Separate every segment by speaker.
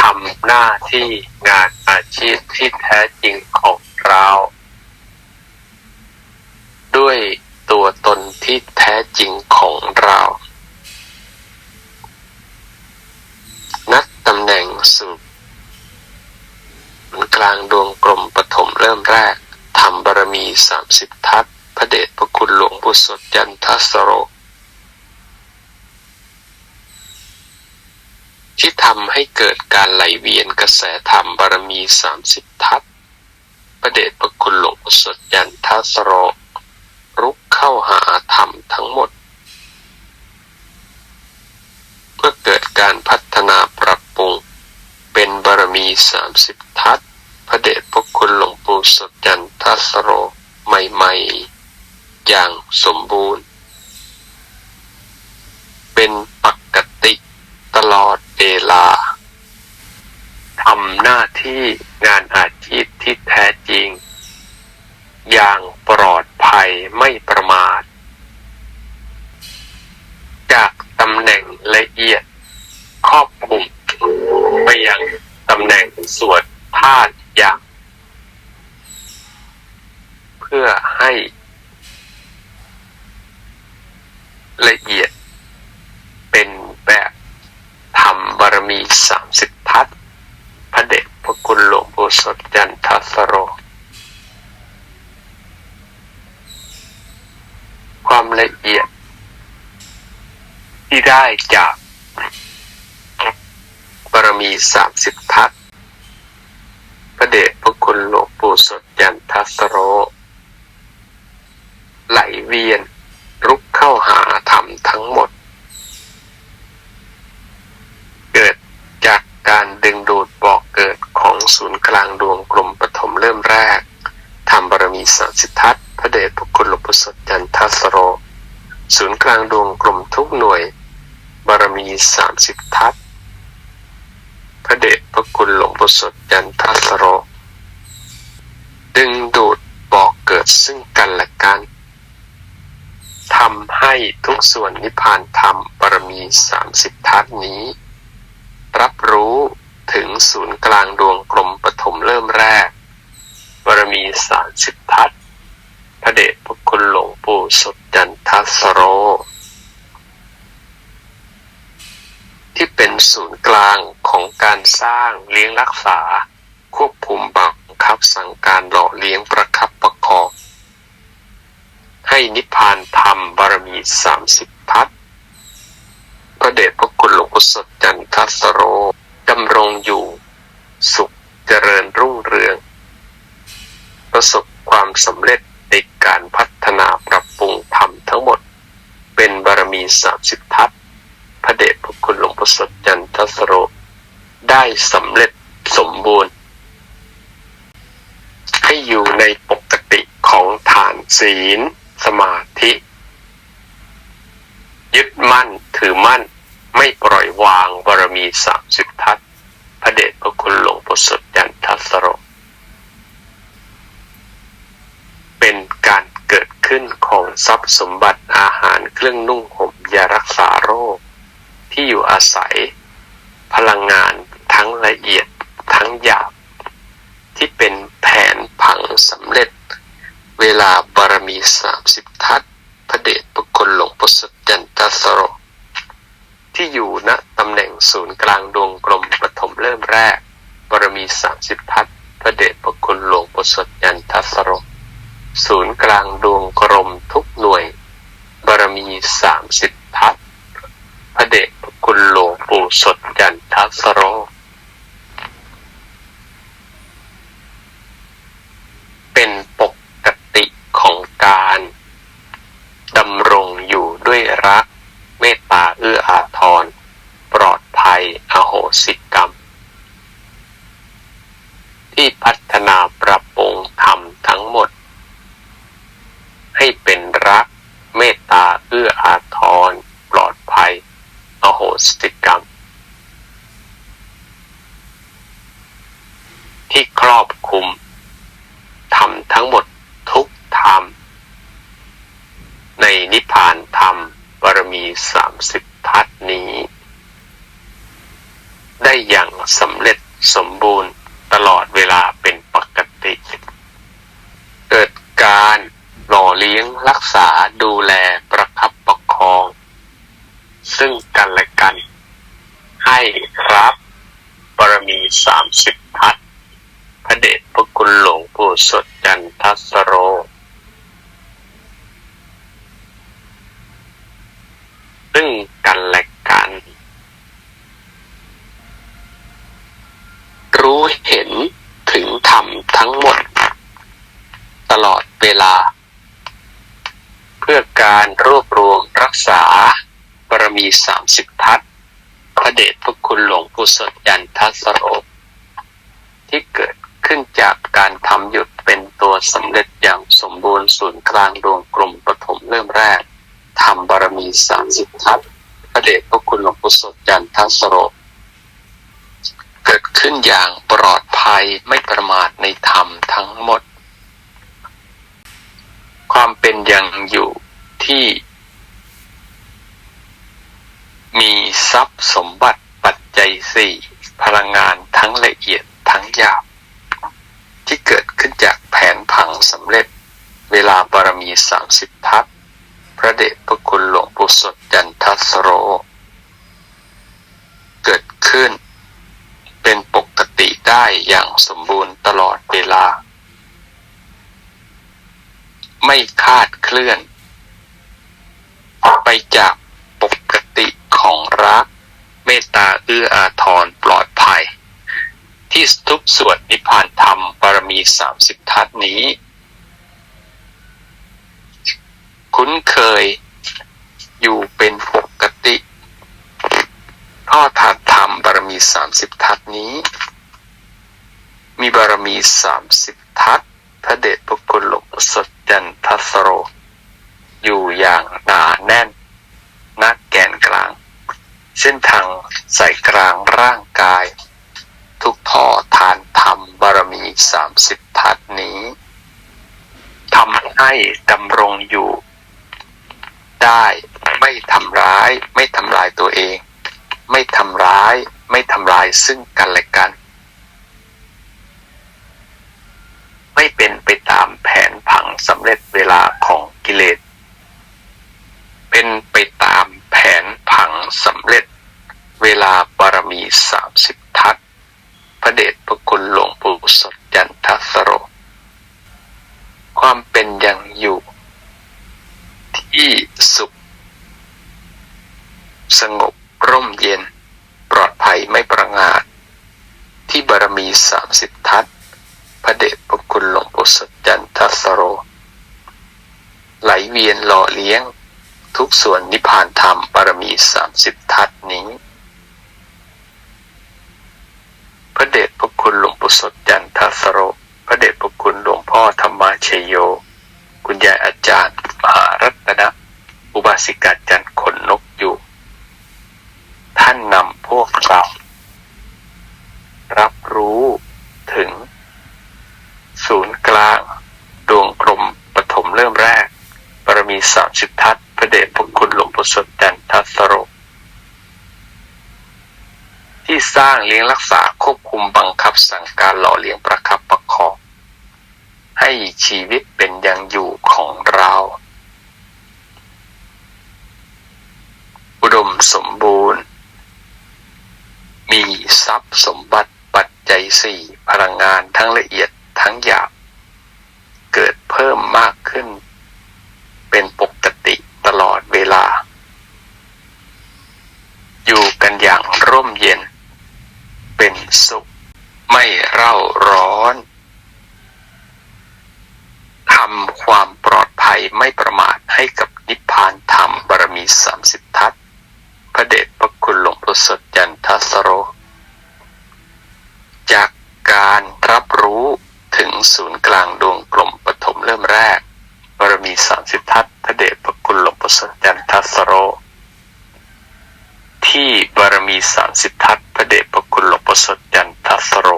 Speaker 1: ทำหน้าที่งานอาชีพที่แท้จริงของเรา ด้วยตัวตนที่แท้จริงของเรา นัดตำแหน่งสู่กลางดวงกลมปฐมเริ่มแรกทำบารมีสามสิบทัศพระเดชพระคุณหลวงปู่สดยันทสโร ที่ทำให้เกิดการไหลเวียนกระแสธรรมบารมีสามสิบทัศน์พระเดชพระคุณหลวงปู่สดยันทัสโรรุกเข้าหาธรรมทั้งหมด เพื่อเกิดการพัฒนาปรับปรุง เป็นบารมีสามสิบทัศพระเดชพระคุณหลวงปู่สดยันทัสโรใหม่ๆ อย่างสมบูรณ์ เป็น เวลาทำหน้าที่งานอาชีพที่แท้จริงอย่างปลอดภัยไม่ประมาท จากตำแหน่งละเอียด ครอบคลุมไปยังตำแหน่งส่วนธาตุอย่าง เพื่อให้ละเอียด เป็นแบบทำบารมี สามสิบทัศพระเดชพระคุณหลวงปู่สดยันทัสโร ความละเอียด ที่ได้จากบารมีสามสิบทัศพระเดชพระคุณหลวงปู่สดยันทัสโร ไหลเวียนรุกเข้าหาธรรมทั้งหมด เกิดจากการดึงดูดบอกเกิดของศูนย์กลางดวงกลมปฐมเริ่มแรกทำบารมีสามสิบทัศน์พระเดชพระคุณหลวงปู่สดยันทัสโร ศูนย์กลางดวงกลมทุกหน่วย บารมีสามสิบทัศพระเดชพระคุณหลวงปู่สดยันทัสโร ดึงดูดบอกเกิดซึ่งกันและกันทำให้ทุกส่วนนิพพานธรรมบารมีสามสิบทัศนี้ รับรู้ถึงศูนย์กลางดวงกลมปฐมเริ่มแรก บารมีสามสิบทัศพระเดชพระคุณหลวงปู่สดยันทัสโร ที่เป็นศูนย์กลางของการสร้างเลี้ยงรักษา ควบคุมบังคับสั่งการหล่อเลี้ยงประคับประคองให้นิพพานธรรมบารมีสามสิบทัศพระเดชพระคุณหลวงปู่สดจันทัสโรดำรงอยู่ สุขเจริญรุ่งเรือง ประสบความสำเร็จในการพัฒนาปรับปรุงธรรมทั้งหมด เป็นบารมีสามสิบทัศพระเดชพระคุณหลวงปู่สดจันทัสโร ได้สำเร็จสมบูรณ์ ให้อยู่ในปกติของฐานศีล สมาธิ ยึดมั่นถือมั่นไม่ปล่อยวางบารมีสามสิบทัศพระเดชพระคุณหลวงปู่สดยันทัสโร เป็นการเกิด ขึ้นของทรัพย์สมบัติอาหารเครื่องนุ่งห่มยารักษาโรค ที่อยู่อาศัย พลังงานทั้งละเอียดทั้งหยาบ ที่เป็นแผนผังสำเร็จ เวลาบารมีสามสิบทัศพระเดชพระคุณหลวงปู่สดยันทสโร ที่อยู่ณตำแหน่งศูนย์กลางดวงกลมปฐมเริ่มแรก บารมีสามสิบทัศพระเดชพระคุณหลวงปู่สดยันทสโร ศูนย์กลางดวงกลมทุกหน่วย บารมีสามสิบทัศน์พระเดชคุณหลวงปู่สดยันทัสโร เป็นปกติของการดำรงอยู่ด้วยรัก เมตตาเอื้ออาทร ปลอดภัยอโหสิกรรม ที่พัฒนาปรับปรุงธรรมทั้งหมด ให้เป็นรัก เมตตาเอื้ออาทร ปลอดภัย สติกรรม ที่ครอบคลุมทำทั้งหมดทุกธรรม ในนิพพานธรรมบารมีสามสิบทัศน์นี้ ได้อย่าง สำเร็จสมบูรณ์ตลอดเวลาเป็นปกติ เกิดการหล่อเลี้ยงรักษาดูแลประคับประคอง ซึ่งกันและกัน ให้รับบารมีสามสิบทัศน์พระเดชพระคุณหลวงปู่สดจันทสโร ซึ่งกันและกัน รู้เห็นถึงธรรมทั้งหมด ตลอดเวลา เพื่อการรวบรวมรักษาบารมีสามสิบทัศพระเดชพระคุณหลวงปู่สดยันทัสโรที่เกิดขึ้นจากการทำหยุดเป็นตัวสำเร็จอย่างสมบูรณ์ศูนย์กลางดวงกลมปฐมเริ่มแรก มีสามสิบทัศพระเดชพระคุณหลวงปู่สดยันทัสโร เกิดขึ้นอย่างปลอดภัยไม่ประมาทในธรรมทั้งหมด ความเป็นอย่างอยู่ที่ มีทรัพย์สมบัติปัจจัยสี่พลังงานทั้งละเอียดทั้งหยาบที่เกิดขึ้นจากแผนผังสำเร็จเวลาบารมีสามสิบทัศ พระเดชพระคุณหลวงปู่สดจันทัสโร เกิดขึ้น เป็นปกติได้อย่างสมบูรณ์ตลอดเวลา ไม่คาดเคลื่อน ไปจากปกติของรัก เมตตาเอื้ออาทรปลอดภัย ที่ทุกส่วนนิพพานธรรมบารมีสามสิบทัศน์นี้ คุ้นเคย อยู่เป็นปกติ พ่อถัดธรรมบารมีสามสิบทัศนี้ มีบารมีสามสิบทัศพระเดชพระคุณหลวงสดจันทสโร อยู่อย่างหนาแน่นนักแกนกลาง เส้นทางใส่กลางร่างกาย ทุกท่อทานธรรมบารมีสามสิบทัศนี้ทำให้ดำรงอยู่ ได้ ไม่ทำร้าย ไม่ทำลายตัวเอง ไม่ทำร้าย ไม่ทำลายซึ่งกันและกัน ไม่เป็นไปตามแผนผังสำเร็จเวลาของกิเลส เป็นไปตามแผนผังสำเร็จ เวลาบารมีสามสิบทัศน์พระเดชพระคุณหลวงปู่สดยันทสโร ความเป็นอย่างอยู่ ที่สุข สงบร่มเย็น ปลอดภัยไม่ประงาด ที่บารมีสามสิบทัศพระเดชพระคุณหลวงปู่สดจันทสโร ไหลเวียนหล่อเลี้ยง ทุกส่วนนิพพานธรรมบารมีสามสิบทัศน์นี้ พระเดชพระคุณหลวงปู่สดจันทสโร พระเดชพระคุณหลวงพ่อธรรมาชยโย คุณยายอาจารย์มหารัตนะอุบาสิกาจันทร์ขนนกอยู่ ท่านนำพวกเรา รับรู้ถึง ศูนย์กลาง ดวงกลมปฐมเริ่มแรกบารมีสามสิบทัศน์พระเดชพระคุณหลวงปู่สดจันทัสโร ที่ สร้างเลี้ยงรักษาควบคุมบังคับสั่งการหล่อเลี้ยงประคับประคองให้ชีวิตเป็นอย่างอยู่ของเรา อุดมสมบูรณ์ มีทรัพย์สมบัติปัจจัยสี่พลังงานทั้งละเอียดทั้งหยาบ เกิดเพิ่มมากขึ้น เป็นปกติตลอดเวลา อยู่กันอย่างร่มเย็น เป็นสุข ไม่เร่าร้อนทำความปลอดภัย ไม่ประมาทให้กับนิพพานธรรมบารมีสามสิบทัศพระเดชพระคุณหลวงปู่สดจันทสโร จากการรับรู้ถึงศูนย์กลางดวงกลมปฐมเริ่มแรกบารมีสามสิบทัศพระเดชพระคุณหลวงปู่สดจันทสโร ที่บารมีสามสิบทัศพระเดชพระคุณหลวงปู่สดจันทสโร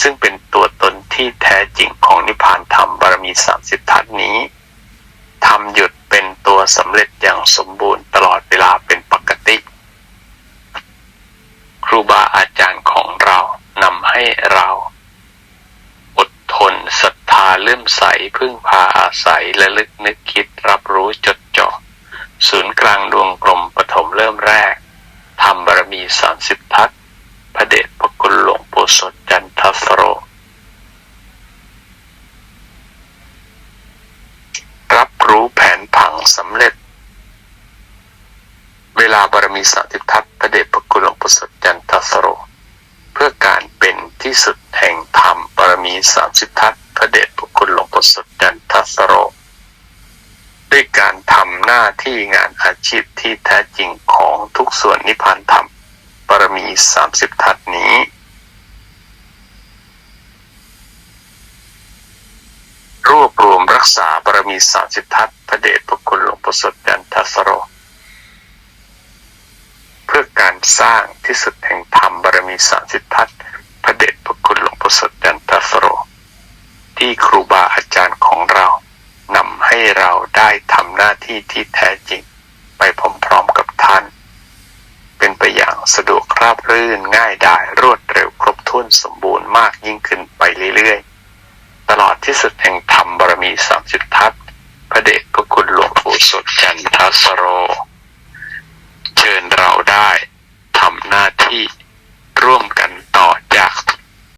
Speaker 1: ซึ่งเป็นตัวตนที่แท้จริงของนิพพานธรรมบารมีสามสิบทัศนี้ ทำหยุดเป็นตัวสำเร็จอย่างสมบูรณ์ตลอดเวลาเป็นปกติ ครูบาอาจารย์ของเรานำให้เรา อดทนศรัทธาเลื่อมใสพึ่งพาอาศัยและลึกนึกคิดรับรู้จดจ่อศูนย์กลางดวงกลมปฐมเริ่มแรกทำบารมีสามสิบทัศพระเดชพระคุณหลวงปู่สดจันทสโร สำเร็จ เวลาบารมีสามสิบทัศน์พระเดชพระคุณหลวงปู่สดจันทสโร เพื่อการเป็นที่สุดแห่งธรรมบารมีสามสิบทัศพระเดชพระคุณหลวงปู่สดจันทสโร ด้วยการทำหน้าที่งานอาชีพที่แท้จริงของทุกส่วนนิพพานธรรมบารมีสามสิบทัศนี้รวบรวมรักษาบ มีสามสิบทัศพระเดชพระคุณหลวงปู่สดจันทสโร เพื่อการสร้างที่สุดแห่งธรรมบารมีสามสิบทัศพระเดชพระคุณหลวงปู่สดจันทสโร ที่ครูบาอาจารย์ของเรานำให้เราได้ทำหน้าที่ที่แท้จริง ไปพร้อมๆกับท่าน เป็นไปอย่างสะดวกราบรื่นง่ายดายรวดเร็วครบถ้วนสมบูรณ์มากยิ่งขึ้นไปเรื่อยๆ ตลอดที่สุดแห่งธรรมบารมีสามสิบทัศ ระเดชพระคุณหลวงปู่สุดจันทสโร